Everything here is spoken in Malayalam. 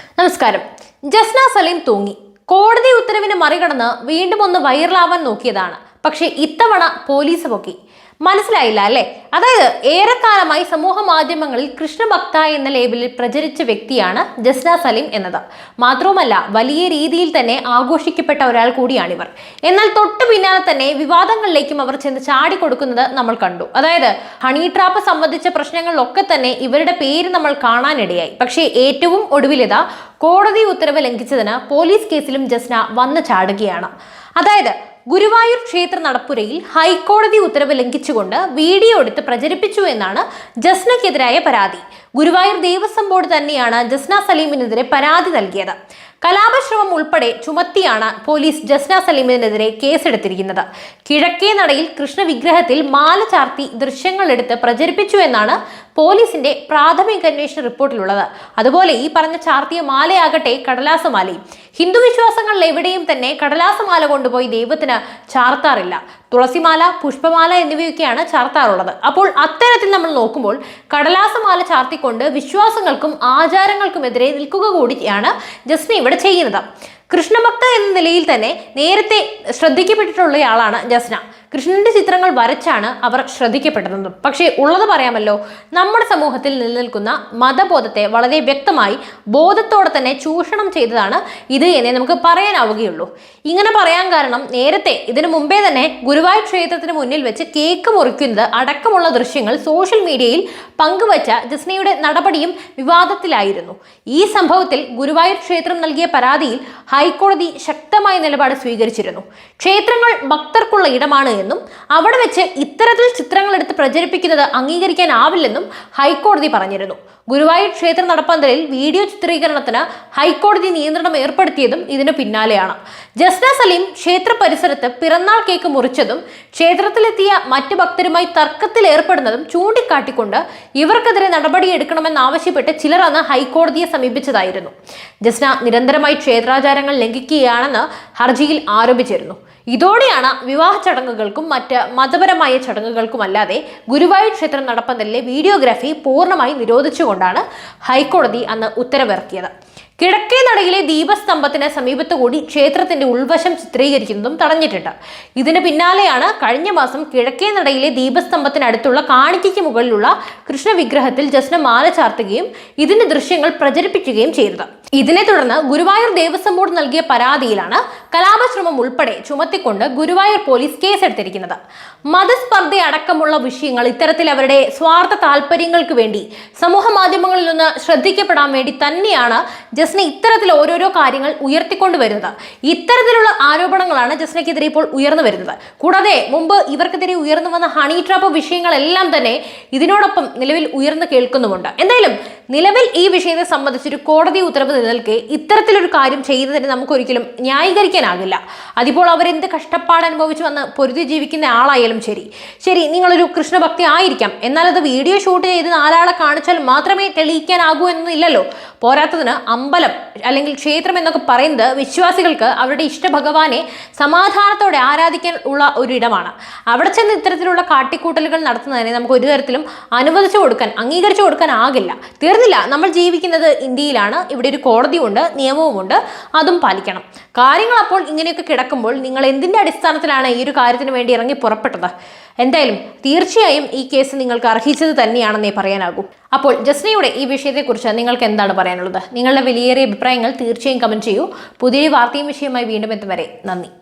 നമസ്കാരം. ജസ്ന സലീം തൂങ്ങി. കോടതി ഉത്തരവിന് മറികടന്ന് വീണ്ടും ഒന്ന് വൈറലാവാൻ നോക്കിയതാണ്. പക്ഷേ ഇത്തവണ പോലീസ് പൊക്കി. മനസ്സിലായില്ല അല്ലേ? അതായത് ഏറെക്കാലമായി സമൂഹ മാധ്യമങ്ങളിൽ കൃഷ്ണഭക്ത എന്ന ലേബലിൽ പ്രചരിച്ച വ്യക്തിയാണ് ജസ്ന സലിം എന്നത്. മാത്രവുമല്ല വലിയ രീതിയിൽ തന്നെ ആഘോഷിക്കപ്പെട്ട ഒരാൾ കൂടിയാണിവർ. എന്നാൽ തൊട്ടു പിന്നാലെ തന്നെ വിവാദങ്ങളിലേക്കും അവർ ചെന്ന് ചാടിക്കൊടുക്കുന്നത് നമ്മൾ കണ്ടു. അതായത് ഹണി ട്രാപ്പ് സംബന്ധിച്ച പ്രശ്നങ്ങളിലൊക്കെ തന്നെ ഇവരുടെ പേര് നമ്മൾ കാണാനിടയായി. പക്ഷേ ഏറ്റവും ഒടുവിലിതാ കോടതി ഉത്തരവ് ലംഘിച്ചതിന് പോലീസ് കേസിലും ജസ്ന വന്നു ചാടുകയാണ്. അതായത് ഗുരുവായൂർ ക്ഷേത്ര നടപ്പുരയിൽ ഹൈക്കോടതി ഉത്തരവ് ലംഘിച്ചുകൊണ്ട് വീഡിയോ എടുത്ത് പ്രചരിപ്പിച്ചു എന്നാണ് ജസ്നയ്ക്കെതിരായ പരാതി. ഗുരുവായൂർ ദേവസ്വം ബോർഡ് തന്നെയാണ് ജസ്ന സലീമിനെതിരെ പരാതി നൽകിയത്. കലാപശ്രമം ഉൾപ്പെടെ ചുമത്തിയാണ് പോലീസ് ജസ്ന സലീമിനെതിരെ കേസെടുത്തിരിക്കുന്നത്. കിഴക്കേ നടയിൽ കൃഷ്ണവിഗ്രഹത്തിൽ മാല ചാർത്തി ദൃശ്യങ്ങളെടുത്ത് പ്രചരിപ്പിച്ചു എന്നാണ് പോലീസിന്റെ പ്രാഥമിക അന്വേഷണ റിപ്പോർട്ടിലുള്ളത്. അതുപോലെ ഈ പറഞ്ഞ ചാർത്തിയ മാലയാകട്ടെ കടലാസ മാലയും ഹിന്ദു വിശ്വാസങ്ങളിൽ എവിടെയും തന്നെ കടലാസ മാല കൊണ്ടുപോയി ദൈവത്തിന് ചാർത്താറില്ല. തുളസിമാല പുഷ്പമാല എന്നിവയൊക്കെയാണ് ചാർത്താറുള്ളത്. അപ്പോൾ അത്തരത്തിൽ നമ്മൾ നോക്കുമ്പോൾ കടലാസമാല ചാർത്തിക്കൊണ്ട് വിശ്വാസങ്ങൾക്കും ആചാരങ്ങൾക്കുമെതിരെ നിൽക്കുക കൂടിയാണ് ജസ്മി ഇവിടെ ചെയ്യുന്നത്. കൃഷ്ണഭക്ത എന്ന നിലയിൽ തന്നെ നേരത്തെ ശ്രദ്ധിക്കപ്പെട്ടിട്ടുള്ളയാളാണ് ജസ്ന. കൃഷ്ണന്റെ ചിത്രങ്ങൾ വരച്ചാണ് അവർ ശ്രദ്ധിക്കപ്പെടുന്നത് പക്ഷേ ഉള്ളത് പറയാമല്ലോ നമ്മുടെ സമൂഹത്തിൽ നിലനിൽക്കുന്ന മതബോധത്തെ വളരെ വ്യക്തമായി ബോധത്തോടെ തന്നെ ചൂഷണം ചെയ്തതാണ് ഇത് എന്നേ നമുക്ക് പറയാനാവുകയുള്ളൂ. ഇങ്ങനെ പറയാൻ കാരണം നേരത്തെ ഇതിനു മുമ്പേ തന്നെ ഗുരുവായൂർ ക്ഷേത്രത്തിന് മുന്നിൽ വെച്ച് കേക്ക് മുറിക്കുന്നത് അടക്കമുള്ള ദൃശ്യങ്ങൾ സോഷ്യൽ മീഡിയയിൽ പങ്കുവച്ച ജസ്നയുടെ നടപടിയും വിവാദത്തിലായിരുന്നു. ഈ സംഭവത്തിൽ ഗുരുവായൂർ ക്ഷേത്രം നൽകിയ പരാതിയിൽ ഹൈക്കോടതി ശക്തമായ നിലപാട് സ്വീകരിച്ചിരുന്നു. ക്ഷേത്രങ്ങൾ ഭക്തർക്കുള്ള ഇടമാണ് എന്നും അവിടെ വെച്ച് ഇത്തരത്തിൽ ചിത്രങ്ങൾ എടുത്ത് പ്രചരിപ്പിക്കുന്നത് അംഗീകരിക്കാനാവില്ലെന്നും ഹൈക്കോടതി പറഞ്ഞിരുന്നു. ഗുരുവായൂർ ക്ഷേത്ര നടപ്പന്തലിൽ വീഡിയോ ചിത്രീകരണത്തിന് ഹൈക്കോടതി നിയന്ത്രണം ഏർപ്പെടുത്തിയതും ഇതിനു പിന്നാലെയാണ്. ജസ്ന സലീം ക്ഷേത്ര പരിസരത്ത് പിറന്നാൾ കേക്ക് മുറിച്ചതും ക്ഷേത്രത്തിലെത്തിയ മറ്റ് ഭക്തരുമായി തർക്കത്തിൽ ഏർപ്പെടുന്നതും ചൂണ്ടിക്കാട്ടിക്കൊണ്ട് ഇവർക്കെതിരെ നടപടിയെടുക്കണമെന്നാവശ്യപ്പെട്ട് ചിലർ അന്ന് ഹൈക്കോടതിയെ സമീപിച്ചതായിരുന്നു. ജസ്ന നിരന്തരമായി ക്ഷേത്രാചാരങ്ങൾ ലംഘിക്കുകയാണെന്ന് ഹർജിയിൽ ആരോപിച്ചിരുന്നു. ഇതോടെയാണ് വിവാഹ ചടങ്ങുകൾക്കും മറ്റ് മതപരമായ ചടങ്ങുകൾക്കുമല്ലാതെ ഗുരുവായൂർ ക്ഷേത്രം നടപ്പന്തലിലെ വീഡിയോഗ്രാഫി പൂർണമായി നിരോധിച്ചുകൊണ്ടാണ് ഹൈക്കോടതി അന്ന് ഉത്തരവിറക്കിയത്. കിഴക്കേ നടയിലെ ദീപസ്തംഭത്തിന് സമീപത്ത് കൂടി ക്ഷേത്രത്തിന്റെ ഉൾവശം ചിത്രീകരിക്കുന്നതും തടഞ്ഞിട്ടുണ്ട്. ഇതിന് പിന്നാലെയാണ് കഴിഞ്ഞ മാസം കിഴക്കേ നടയിലെ ദീപസ്തംഭത്തിനടുത്തുള്ള കാണിക്കയ്ക്ക് മുകളിലുള്ള കൃഷ്ണ വിഗ്രഹത്തിൽ ജസ്ന മാല ചാർത്തുകയും ഇതിന്റെ ദൃശ്യങ്ങൾ പ്രചരിപ്പിക്കുകയും ചെയ്തത്. ഇതിനെ തുടർന്ന് ഗുരുവായൂർ ദേവസ്വം ബോർഡ് നൽകിയ പരാതിയിലാണ് കലാപശ്രമം ഉൾപ്പെടെ ചുമത്തിക്കൊണ്ട് ഗുരുവായൂർ പോലീസ് കേസെടുത്തിരിക്കുന്നത്. മതസ്പർദ്ധ അടക്കമുള്ള വിഷയങ്ങൾ ഇത്തരത്തിൽ അവരുടെ സ്വാർത്ഥ താല്പര്യങ്ങൾക്ക് വേണ്ടി സമൂഹ മാധ്യമങ്ങളിൽ നിന്ന് ശ്രദ്ധിക്കപ്പെടാൻ വേണ്ടി തന്നെയാണ് ജസ്ന ഇത്തരത്തിൽ ഓരോരോ കാര്യങ്ങൾ ഉയർത്തിക്കൊണ്ട് വരുന്നത്. ഇത്തരത്തിലുള്ള ആരോപണങ്ങളാണ് ജസ്നയ്ക്കെതിരെ ഇപ്പോൾ ഉയർന്നു വരുന്നത്. കൂടാതെ മുമ്പ് ഇവർക്കെതിരെ ഉയർന്നു വന്ന ഹണി ട്രാപ്പ് വിഷയങ്ങളെല്ലാം തന്നെ ഇതിനോടൊപ്പം നിലവിൽ ഉയർന്നു കേൾക്കുന്നുമുണ്ട്. എന്തായാലും നിലവിൽ ഈ വിഷയത്തെ സംബന്ധിച്ചൊരു കോടതി ഉത്തരവ് നിലനിൽക്കെ ഇത്തരത്തിലൊരു കാര്യം ചെയ്തതിന് നമുക്കൊരിക്കലും ന്യായീകരിക്കാനാകില്ല. അതിപ്പോൾ അവരെന്ത് കഷ്ടപ്പാട് അനുഭവിച്ചു വന്ന് പൊരുതി ജീവിക്കുന്ന ആളായാലും ശരി. ശരി നിങ്ങളൊരു കൃഷ്ണഭക്തി ആയിരിക്കാം. എന്നാൽ അത് വീഡിയോ ഷൂട്ട് ചെയ്ത് നാലാളെ കാണിച്ചാൽ മാത്രമേ തെളിയിക്കാനാകൂ എന്നില്ലല്ലോ പോരാത്തതിന് അമ്പലം അല്ലെങ്കിൽ ക്ഷേത്രം എന്നൊക്കെ പറയുന്നത് വിശ്വാസികൾക്ക് അവരുടെ ഇഷ്ടഭഗവാനെ സമാധാനത്തോടെ ആരാധിക്കാൻ ഉള്ള ഒരു ഇടമാണ് അവിടെ ചെന്ന് ഇത്തരത്തിലുള്ള കാട്ടിക്കൂട്ടലുകൾ നടത്തുന്നതിനെ നമുക്ക് ഒരു തരത്തിലും അനുവദിച്ചു കൊടുക്കാൻ അംഗീകരിച്ചു കൊടുക്കാൻ ആകില്ല. തീർന്നില്ല നമ്മൾ ജീവിക്കുന്നത് ഇന്ത്യയിലാണ്. ഇവിടെ ഒരു കോടതിയുണ്ട് നിയമവുമുണ്ട്. അതും പാലിക്കണം. കാര്യങ്ങൾ അപ്പോൾ ഇങ്ങനെയൊക്കെ കിടക്കുമ്പോൾ നിങ്ങൾ എന്തിന്റെ അടിസ്ഥാനത്തിലാണ് ഈ ഒരു കാര്യത്തിന് വേണ്ടി ഇറങ്ങി പുറപ്പെട്ടത്? എന്തായാലും തീർച്ചയായും ഈ കേസ് നിങ്ങൾക്ക് അർഹിച്ചത് തന്നെയാണെന്നേ പറയാനാകൂ. അപ്പോൾ ജസ്നയുടെ ഈ വിഷയത്തെക്കുറിച്ച് നിങ്ങൾക്ക് എന്താണ് പറയാനുള്ളത്? നിങ്ങളുടെ വിലയേറിയ അഭിപ്രായങ്ങൾ തീർച്ചയായും കമന്റ് ചെയ്യൂ. പുതിയ വാർത്തയും വിഷയമായി വീണ്ടും എത്തും വരെ. നന്ദി.